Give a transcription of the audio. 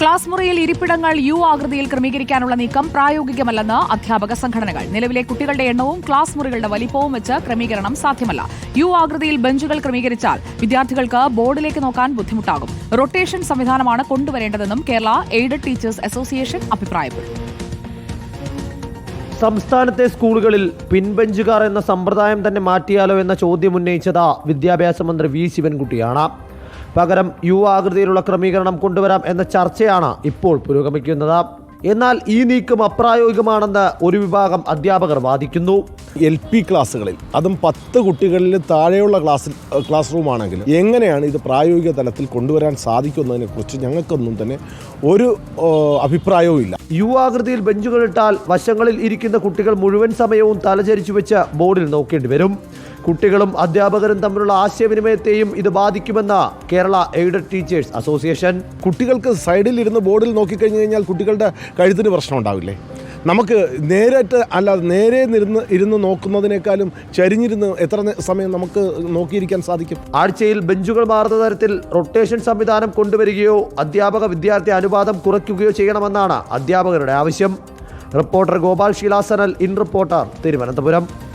Class മുറിയിൽ ഇരിപ്പിടങ്ങൾ U ആകൃതിയിൽ ക്രമീകരിക്കാനുള്ള നീക്കം പ്രായോഗികമല്ലെന്ന് അധ്യാപക സംഘടനകൾ. നിലവിലെ കുട്ടികളുടെ എണ്ണവും ക്ലാസ് മുറികളുടെ വലിപ്പവും വെച്ച് ക്രമീകരണം സാധ്യമല്ല. യു ആകൃതിയിൽ ബെഞ്ചുകൾ ക്രമീകരിച്ചാൽ വിദ്യാർത്ഥികൾക്ക് ബോർഡിലേക്ക് നോക്കാൻ ബുദ്ധിമുട്ടാകും. റൊട്ടേഷൻ സംവിധാനമാണ് കൊണ്ടുവരേണ്ടതെന്നും കേരള എയ്ഡഡ് ടീച്ചേഴ്സ് അസോസിയേഷൻ അഭിപ്രായപ്പെട്ടു. സംസ്ഥാനത്തെ സ്കൂളുകളിൽ പിൻബെഞ്ചുകാർ എന്ന സമ്പ്രദായം തന്നെ മാറ്റിയാലോ എന്ന ചോദ്യം ഉന്നയിച്ചത് വിദ്യാഭ്യാസ മന്ത്രി വി. ശിവൻകുട്ടിയാണ്. പകരം യു ആകൃതിയിലുള്ള ക്രമീകരണം കൊണ്ടുവരാം എന്ന ചർച്ചയാണ് ഇപ്പോൾ പുരോഗമിക്കുന്നത്. എന്നാൽ ഈ നീക്കം അപ്രായോഗികമാണെന്ന് ഒരു വിഭാഗം അധ്യാപകർ വാദിക്കുന്നു. എൽ പി ക്ലാസ്സുകളിൽ അതും പത്ത് കുട്ടികളിൽ താഴെയുള്ള ക്ലാസ് ക്ലാസ് റൂം ആണെങ്കിൽ എങ്ങനെയാണ് ഇത് പ്രായോഗിക തലത്തിൽ കൊണ്ടുവരാൻ സാധിക്കുന്നതിനെ കുറിച്ച് ഞങ്ങൾക്കൊന്നും തന്നെ ഒരു അഭിപ്രായവും ഇല്ല. യു ആകൃതിയിൽ ബെഞ്ചുകൾ ഇട്ടാൽ വശങ്ങളിൽ ഇരിക്കുന്ന കുട്ടികൾ മുഴുവൻ സമയവും തലചരിച്ചു വെച്ച് ബോർഡിൽ നോക്കേണ്ടി വരും. കുട്ടികളും അധ്യാപകരും തമ്മിലുള്ള ആശയവിനിമയത്തെയും ഇത് ബാധിക്കുമെന്ന കേരള എയ്ഡഡ് ടീച്ചേഴ്സ് അസോസിയേഷൻ. കുട്ടികൾക്ക് സൈഡിൽ ഇരുന്ന് ബോർഡിൽ നോക്കിക്കഴിഞ്ഞു കഴിഞ്ഞാൽ കുട്ടികളുടെ കഴുത്തിന് പ്രശ്നം ഉണ്ടാവില്ലേ? നമുക്ക് നേരിട്ട് അല്ലാതെ നേരെ നിന്ന് ഇരുന്ന് നോക്കുന്നതിനേക്കാളും ചരിഞ്ഞിരുന്ന് എത്ര സമയം നമുക്ക് നോക്കിയിരിക്കാൻ സാധിക്കും? ആഴ്ചയിൽ ബെഞ്ചുകൾ മാറുന്ന തരത്തിൽ റൊട്ടേഷൻ സംവിധാനം കൊണ്ടുവരികയോ അധ്യാപക വിദ്യാർത്ഥി അനുപാതം കുറയ്ക്കുകയോ ചെയ്യണമെന്നാണ് അധ്യാപകരുടെ ആവശ്യം. റിപ്പോർട്ടർ ഗോപാൽ ശീലാസനൽ ഇൻ റിപ്പോർട്ടർ തിരുവനന്തപുരം.